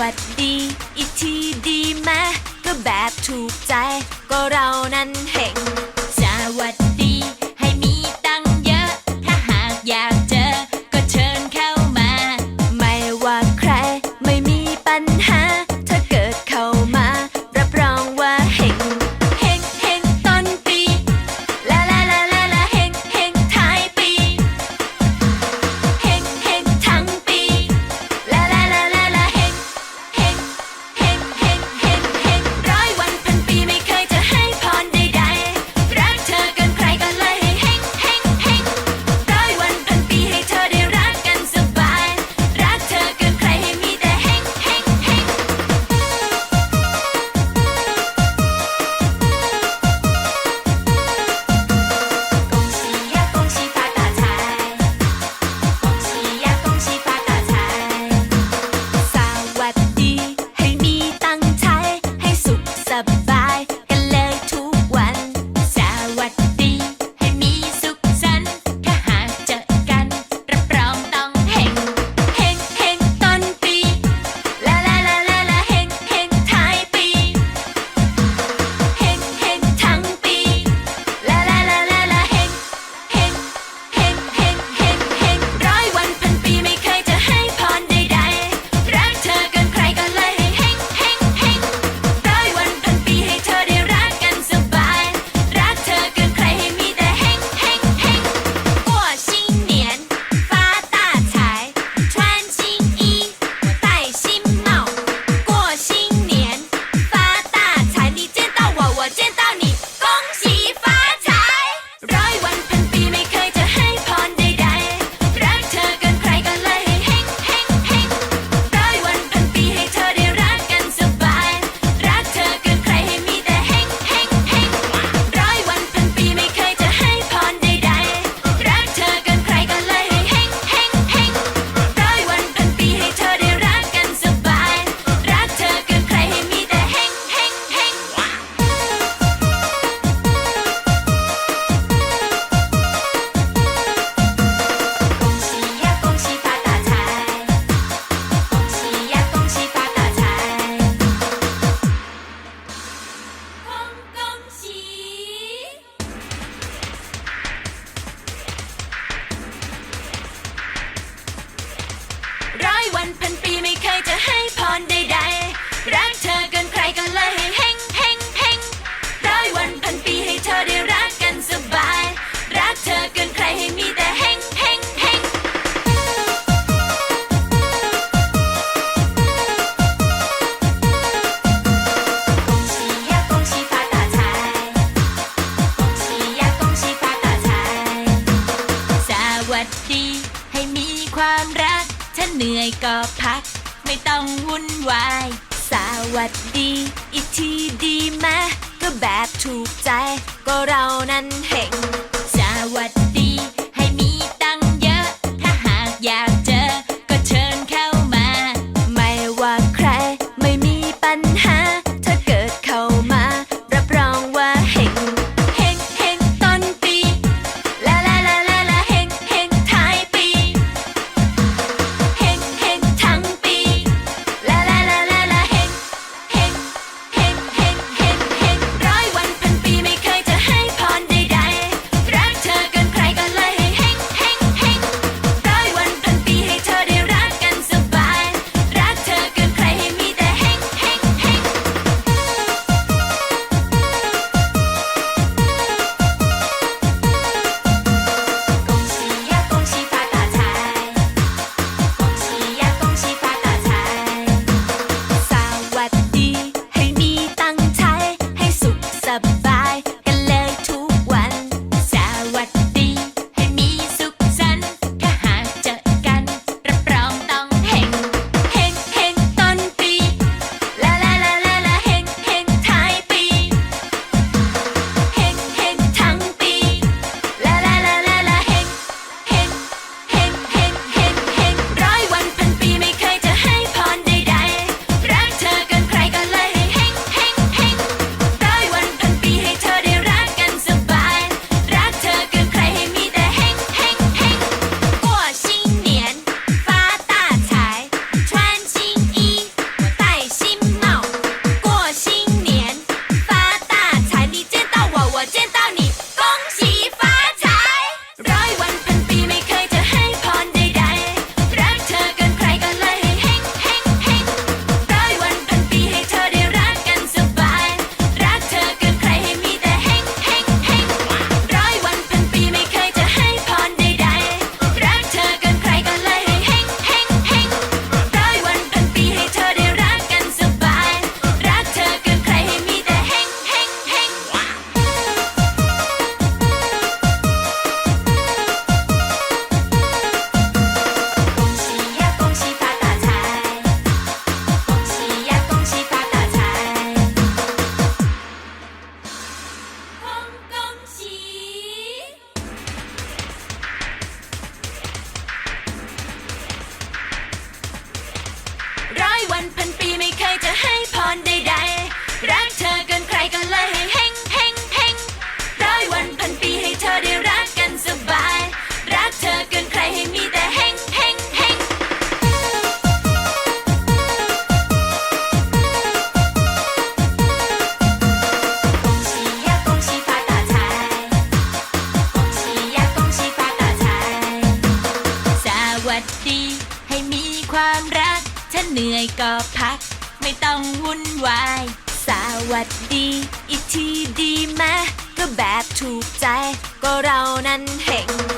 วัสดีอีกทีดีไหมก็แบบถูกใจ ก็เรานั้นเห็นสวัสดี ให้มีตังเยอะ ถ้าหากอยากเจอ ก็เชิญเข้ามา ไม่ว่าใครไม่มีปัญหา ให้มีความรัก ถ้าเหนื่อยก็พัก ไม่ต้องวุ่นวาย สวัสดี อีกทีดีมหก็แบบถูกใจ ก็เรานั้นเห็ง เหนื่อยก็พัก ไม่ต้องวุ่นวาย สวัสดี อีกทีดีไหมก็แบบถูกใจ ก็เรานั้นเห็ง